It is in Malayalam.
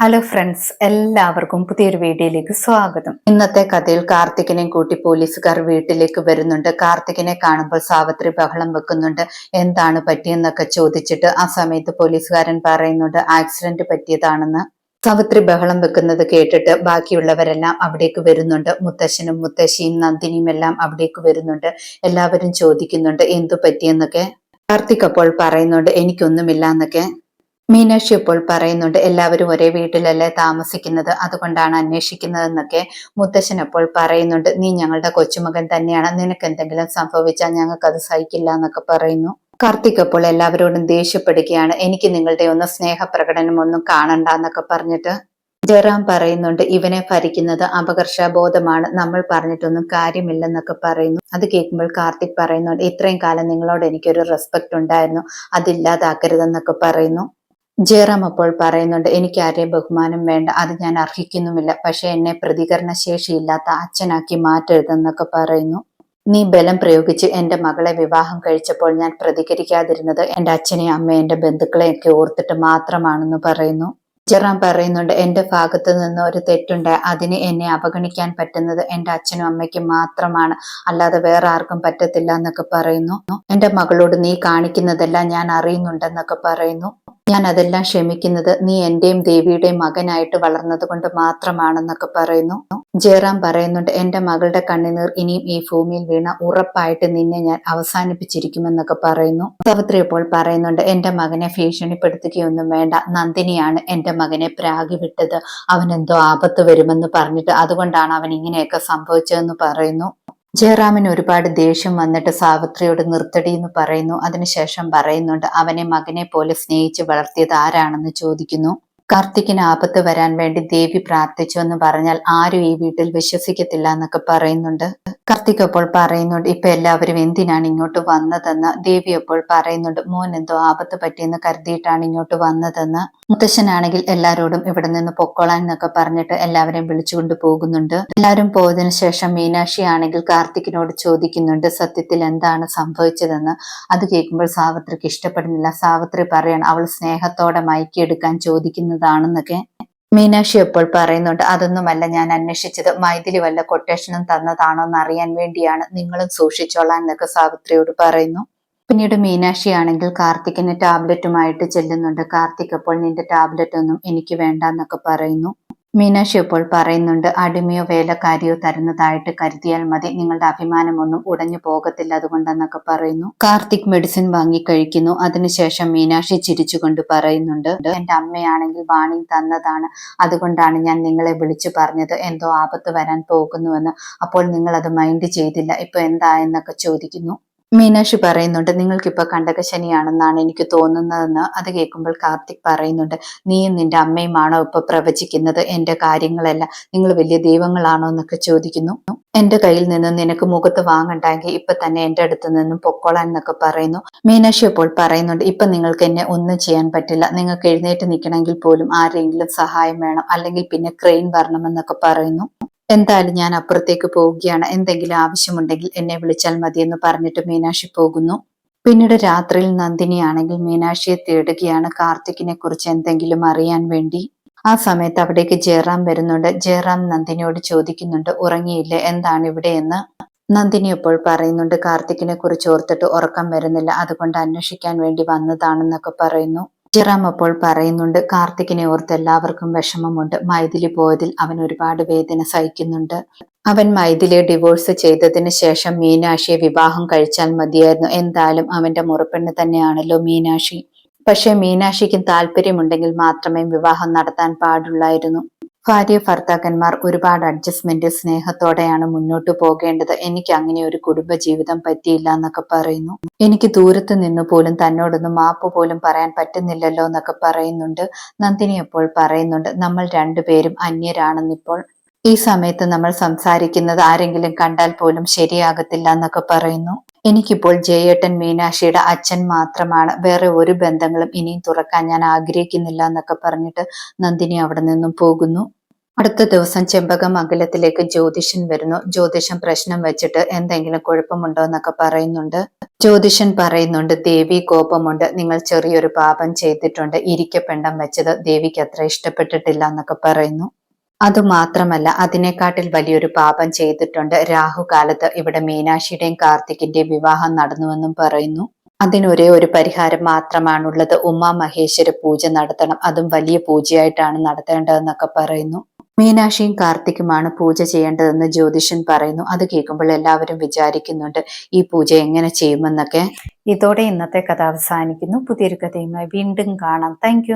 ഹലോ ഫ്രണ്ട്സ് എല്ലാവർക്കും പുതിയൊരു വീഡിയോയിലേക്ക് സ്വാഗതം. ഇന്നത്തെ കഥയിൽ കാർത്തികിനെ കൂട്ടി പോലീസുകാർ വീട്ടിലേക്ക് വരുന്നുണ്ട്. കാർത്തികിനെ കാണുമ്പോൾ സാവിത്രി ബഹളം വെക്കുന്നുണ്ട്. എന്താണ് പറ്റിയെന്നൊക്കെ ചോദിച്ചിട്ട് ആ സമയത്ത് പോലീസുകാരൻ പറയുന്നുണ്ട് ആക്സിഡന്റ് പറ്റിയതാണെന്ന്. സാവിത്രി ബഹളം വെക്കുന്നത് കേട്ടിട്ട് ബാക്കിയുള്ളവരെല്ലാം അവിടേക്ക് വരുന്നുണ്ട്. മുത്തശ്ശനും മുത്തശ്ശിയും നന്ദിനിയും എല്ലാം അവിടേക്ക് വരുന്നുണ്ട്. എല്ലാവരും ചോദിക്കുന്നുണ്ട് എന്തു പറ്റിയെന്നൊക്കെ? കാർത്തിക് അപ്പോൾ പറയുന്നുണ്ട് എനിക്കൊന്നുമില്ല എന്നൊക്കെ. മീനാക്ഷി ഇപ്പോൾ പറയുന്നുണ്ട് എല്ലാവരും ഒരേ വീട്ടിലല്ലേ താമസിക്കുന്നത് അതുകൊണ്ടാണ് അന്വേഷിക്കുന്നതെന്നൊക്കെ മുത്തശ്ശൻ അപ്പോൾ പറയുന്നുണ്ട്. നീ ഞങ്ങളുടെ കൊച്ചുമകൻ തന്നെയാണ് നിനക്ക് എന്തെങ്കിലും സംഭവിച്ചാൽ ഞങ്ങൾക്ക് അത് സഹിക്കില്ല എന്നൊക്കെ പറയുന്നു. കാർത്തിക് അപ്പോൾ എല്ലാവരോടും ദേഷ്യപ്പെടുകയാണ്. എനിക്ക് നിങ്ങളുടെ ഒന്ന് സ്നേഹപ്രകടനം ഒന്നും കാണണ്ട എന്നൊക്കെ പറഞ്ഞിട്ട് ജയറാം പറയുന്നുണ്ട്. ഇവനെ ഭരിക്കുന്നത് അപകർഷബോധമാണ്. നമ്മൾ പറഞ്ഞിട്ടൊന്നും കാര്യമില്ലെന്നൊക്കെ പറയുന്നു. അത് കേൾക്കുമ്പോൾ കാർത്തിക് പറയുന്നുണ്ട് ഇത്രയും കാലം നിങ്ങളോട് എനിക്കൊരു റെസ്പെക്ട് ഉണ്ടായിരുന്നു അതില്ലാതാക്കരുതെന്നൊക്കെ പറയുന്നു. ജയറാം അപ്പോൾ പറയുന്നുണ്ട് എനിക്ക് ആരെയും ബഹുമാനം വേണ്ട അത് ഞാൻ അർഹിക്കുന്നുമില്ല. പക്ഷെ എന്നെ പ്രതികരണ ശേഷിയില്ലാത്ത അച്ഛനാക്കി മാറ്റരുതെന്നൊക്കെ പറയുന്നു. നീ ബലം പ്രയോഗിച്ച് എന്റെ മകളെ വിവാഹം കഴിച്ചപ്പോൾ ഞാൻ പ്രതികരിക്കാതിരുന്നത് എന്റെ അച്ഛനെയും അമ്മയും എന്റെ ബന്ധുക്കളെയൊക്കെ ഓർത്തിട്ട് മാത്രമാണെന്ന് പറയുന്നു. ജറാം പറയുന്നുണ്ട് എന്റെ ഭാഗത്ത് നിന്ന് ഒരു തെറ്റുണ്ട്. അതിന് എന്നെ അവഗണിക്കാൻ പറ്റുന്നത് എന്റെ അച്ഛനും അമ്മയ്ക്കും മാത്രമാണ്. അല്ലാതെ വേറെ ആർക്കും പറ്റത്തില്ല എന്നൊക്കെ പറയുന്നു. എന്റെ മകളോട് നീ കാണിക്കുന്നതെല്ലാം ഞാൻ അറിയുന്നുണ്ടെന്നൊക്കെ പറയുന്നു. ഞാൻ അതെല്ലാം ക്ഷമിക്കുന്നത് നീ എന്റെയും ദേവിയുടെയും മകനായിട്ട് വളർന്നത് കൊണ്ട് മാത്രമാണെന്നൊക്കെ പറയുന്നു. ജയറാം പറയുന്നുണ്ട് എന്റെ മകളുടെ കണ്ണുനീർ ഇനിയും ഈ ഭൂമിയിൽ വീണ ഉറപ്പായിട്ട് നിന്നെ ഞാൻ അവസാനിപ്പിച്ചിരിക്കുമെന്നൊക്കെ പറയുന്നു. സവിത്രി ഇപ്പോൾ പറയുന്നുണ്ട് എന്റെ മകനെ ഭീഷണിപ്പെടുത്തുകയൊന്നും വേണ്ട. നന്ദിനിയാണ് എന്റെ മകനെ പ്രാഗി വിട്ടത്. എന്തോ ആപത്ത് വരുമെന്ന് പറഞ്ഞിട്ട് അതുകൊണ്ടാണ് അവൻ ഇങ്ങനെയൊക്കെ സംഭവിച്ചതെന്ന് പറയുന്നു. ജയറാമിന് ഒരുപാട് ദേഷ്യം വന്നിട്ട് സാവിത്രിയോട് നിർത്തടി എന്ന് പറയുന്നു. അതിനുശേഷം പറയുന്നുണ്ട് അവനെ മകനെ പോലെ സ്നേഹിച്ച് വളർത്തിയത് ആരാണെന്ന് ചോദിക്കുന്നു. കാർത്തിക്കിന് ആപത്ത് വരാൻ വേണ്ടി ദേവി പ്രാർത്ഥിച്ചു എന്ന് പറഞ്ഞാൽ ആരും ഈ വീട്ടിൽ വിശ്വസിക്കത്തില്ല എന്നൊക്കെ പറയുന്നുണ്ട്. കാർത്തിക് അപ്പോൾ പറയുന്നുണ്ട് ഇപ്പൊ എല്ലാവരും എന്തിനാണ് ഇങ്ങോട്ട് വന്നതെന്ന്? ദേവി അപ്പോൾ പറയുന്നുണ്ട് മോൻ എന്തോ ആപത്ത് പറ്റിയെന്ന് കരുതിയിട്ടാണ് ഇങ്ങോട്ട് വന്നതെന്ന്. മുത്തശ്ശനാണെങ്കിൽ എല്ലാരോടും ഇവിടെ നിന്ന് പൊക്കോളാൻ എന്നൊക്കെ പറഞ്ഞിട്ട് എല്ലാവരെയും വിളിച്ചുകൊണ്ട് പോകുന്നുണ്ട്. എല്ലാവരും പോയതിനു ശേഷം മീനാക്ഷി ആണെങ്കിൽ കാർത്തിക്കിനോട് ചോദിക്കുന്നുണ്ട് സത്യത്തിൽ എന്താണ് സംഭവിച്ചതെന്ന്? അത് കേൾക്കുമ്പോൾ സാവത്രിക്ക് ഇഷ്ടപ്പെടുന്നില്ല. സാവത്രി പറയാണ് അവൾ സ്നേഹത്തോടെ മയക്കിയെടുക്കാൻ ചോദിക്കുന്നതാണെന്നൊക്കെ മീനാക്ഷി എപ്പോൾ പറയുന്നുണ്ട്. അതൊന്നുമല്ല ഞാൻ അന്വേഷിച്ചത്. മൈഥിലി വല്ല കൊട്ടേഷനും തന്നതാണോ എന്ന് അറിയാൻ വേണ്ടിയാണ് നിങ്ങളും സൂക്ഷിച്ചോളാൻ എന്നൊക്കെ സാവിത്രിയോട് പറയുന്നു. പിന്നീട് മീനാക്ഷി ആണെങ്കിൽ കാർത്തിക്കിന് ടാബ്ലറ്റുമായിട്ട് ചെല്ലുന്നുണ്ട്. കാർത്തിക് അപ്പോൾ നിന്റെ ടാബ്ലറ്റ് ഒന്നും എനിക്ക് വേണ്ട എന്നൊക്കെ പറയുന്നു. മീനാക്ഷി ഇപ്പോൾ പറയുന്നുണ്ട് അടിമയോ വേലക്കാരിയോ തരുന്നതായിട്ട് കരുതിയാൽ മതി. നിങ്ങളുടെ അഭിമാനമൊന്നും ഉടഞ്ഞു പോകത്തില്ല അതുകൊണ്ടെന്നൊക്കെ പറയുന്നു. കാർത്തിക് മെഡിസിൻ വാങ്ങി കഴിക്കുന്നു. അതിനുശേഷം മീനാക്ഷി ചിരിച്ചുകൊണ്ട് പറയുന്നുണ്ട് എന്റെ അമ്മയാണെങ്കിൽ വാണി തന്നതാണ്. അതുകൊണ്ടാണ് ഞാൻ നിങ്ങളെ വിളിച്ചു പറഞ്ഞത്. എന്തോ ആപത്ത് വരാൻ പോകുന്നുവെന്ന്. അപ്പോൾ നിങ്ങൾ അത് മൈൻഡ് ചെയ്തില്ല. ഇപ്പൊ എന്താ? എന്നൊക്കെ ചോദിക്കുന്നു. മീനാക്ഷി പറയുന്നുണ്ട് നിങ്ങൾക്കിപ്പോ കണ്ടകശനിയാണെന്നാണ് എനിക്ക് തോന്നുന്നതെന്ന്. അത് കേൾക്കുമ്പോൾ കാർത്തിക് പറയുന്നുണ്ട് നീയും നിന്റെ അമ്മയുമാണോ ഇപ്പൊ പ്രവചിക്കുന്നത്? എന്റെ കാര്യങ്ങളല്ല നിങ്ങൾ വലിയ ദൈവങ്ങളാണോ എന്നൊക്കെ ചോദിക്കുന്നു. എന്റെ കയ്യിൽ നിന്ന് നിനക്ക് മുഖത്ത് വാങ്ങണ്ടെങ്കിൽ ഇപ്പൊ തന്നെ എന്റെ അടുത്ത് നിന്നും പൊക്കോളാൻ എന്നൊക്കെ പറയുന്നു. മീനാക്ഷി അപ്പോൾ പറയുന്നുണ്ട് ഇപ്പൊ നിങ്ങൾക്ക് എന്നെ ഒന്നും ചെയ്യാൻ പറ്റില്ല. നിങ്ങൾക്ക് എഴുന്നേറ്റ് നിൽക്കണമെങ്കിൽ പോലും ആരെങ്കിലും സഹായം വേണം. അല്ലെങ്കിൽ പിന്നെ ക്രെയിൻ വരണമെന്നൊക്കെ പറയുന്നു. എന്തായാലും ഞാൻ അപ്പുറത്തേക്ക് പോവുകയാണ്. എന്തെങ്കിലും ആവശ്യമുണ്ടെങ്കിൽ എന്നെ വിളിച്ചാൽ മതിയെന്ന് പറഞ്ഞിട്ട് മീനാക്ഷി പോകുന്നു. പിന്നീട് രാത്രിയിൽ നന്ദിനിയാണെങ്കിൽ മീനാക്ഷിയെ തേടുകയാണ് കാർത്തിക്കിനെ കുറിച്ച് എന്തെങ്കിലും അറിയാൻ വേണ്ടി. ആ സമയത്ത് അവിടേക്ക് ജയറാം വരുന്നുണ്ട്. ജയറാം നന്ദിനിയോട് ചോദിക്കുന്നുണ്ട് ഉറങ്ങിയില്ലേ? എന്താണ് ഇവിടെ? എന്ന്. നന്ദിനി ഇപ്പോൾ പറയുന്നുണ്ട് കാർത്തിക്കിനെ കുറിച്ച് ഓർത്തിട്ട് ഉറക്കം വരുന്നില്ല. അതുകൊണ്ട് അന്വേഷിക്കാൻ വേണ്ടി വന്നതാണെന്നൊക്കെ പറയുന്നു. ജിറാം അപ്പോൾ പറയുന്നുണ്ട് കാർത്തികിനെ ഓർത്ത് എല്ലാവർക്കും വിഷമമുണ്ട്. മൈഥിലി പോയതിൽ അവൻ ഒരുപാട് വേദന സഹിക്കുന്നുണ്ട്. അവൻ മൈഥിലിയെ ഡിവോഴ്സ് ചെയ്തതിന് ശേഷം മീനാക്ഷിയെ വിവാഹം കഴിച്ചാൽ മതിയായിരുന്നു. എന്തായാലും അവന്റെ മുറപ്പെണ്ണ് തന്നെയാണല്ലോ മീനാക്ഷി. പക്ഷെ മീനാക്ഷിക്കും താല്പര്യമുണ്ടെങ്കിൽ മാത്രമേ വിവാഹം നടത്താൻ പാടുള്ളായിരുന്നു. ഭാര്യ ഭർത്താക്കന്മാർ ഒരുപാട് അഡ്ജസ്റ്റ്മെന്റ് സ്നേഹത്തോടെയാണ് മുന്നോട്ട് പോകേണ്ടത്. എനിക്ക് അങ്ങനെ ഒരു കുടുംബ ജീവിതം പറ്റിയില്ല എന്നൊക്കെ പറയുന്നു. എനിക്ക് ദൂരത്ത് നിന്ന് പോലും തന്നോടൊന്നും മാപ്പ് പോലും പറയാൻ പറ്റുന്നില്ലല്ലോ എന്നൊക്കെ പറയുന്നുണ്ട്. നന്ദിനി അപ്പോൾ പറയുന്നുണ്ട് നമ്മൾ രണ്ടുപേരും അന്യരാണെന്നിപ്പോൾ ഈ സമയത്ത് നമ്മൾ സംസാരിക്കുന്നത് ആരെങ്കിലും കണ്ടാൽ പോലും ശരിയാകത്തില്ല എന്നൊക്കെ പറയുന്നു. എനിക്കിപ്പോൾ ജയേട്ടൻ മീനാക്ഷിയുടെ അച്ഛൻ മാത്രമാണ്. വേറെ ഒരു ബന്ധങ്ങളും ഇനിയും തുറക്കാൻ ഞാൻ ആഗ്രഹിക്കുന്നില്ല എന്നൊക്കെ പറഞ്ഞിട്ട് നന്ദിനി അവിടെ നിന്നും പോകുന്നു. അടുത്ത ദിവസം ചെമ്പകം ചെമ്പകമംഗലത്തിലേക്ക് ജ്യോതിഷൻ വരുന്നു. ജ്യോതിഷൻ പ്രശ്നം വെച്ചിട്ട് എന്തെങ്കിലും കുഴപ്പമുണ്ടോ എന്നൊക്കെ പറയുന്നുണ്ട്. ജ്യോതിഷൻ പറയുന്നുണ്ട് ദേവി കോപമുണ്ട്. നിങ്ങൾ ചെറിയൊരു പാപം ചെയ്തിട്ടുണ്ട്. ഇരിക്കപ്പെണ്ടം വെച്ചത് ദേവിക്ക് അത്ര ഇഷ്ടപ്പെട്ടിട്ടില്ല എന്നൊക്കെ പറയുന്നു. അതുമാത്രമല്ല അതിനെക്കാട്ടിൽ വലിയൊരു പാപം ചെയ്തിട്ടുണ്ട്. രാഹുകാലത്ത് ഇവിടെ മീനാക്ഷിയുടെയും കാർത്തികിന്റെയും വിവാഹം നടന്നുവെന്നും പറയുന്നു. അതിനൊരേ ഒരു പരിഹാരം മാത്രമാണുള്ളത്. ഉമാ മഹേശ്വര പൂജ നടത്തണം. അതും വലിയ പൂജയായിട്ടാണ് നടത്തേണ്ടതെന്നൊക്കെ പറയുന്നു. മീനാക്ഷിയും കാർത്തിക്കുമാണ് പൂജ ചെയ്യേണ്ടതെന്ന് ജ്യോതിഷൻ പറയുന്നു. അത് കേൾക്കുമ്പോൾ എല്ലാവരും വിചാരിക്കുന്നുണ്ട് ഈ പൂജ എങ്ങനെ ചെയ്യുമെന്നൊക്കെ. ഇതോടെ ഇന്നത്തെ കഥ അവസാനിക്കുന്നു. പുതിയൊരു കഥയുമായി വീണ്ടും കാണാം. താങ്ക്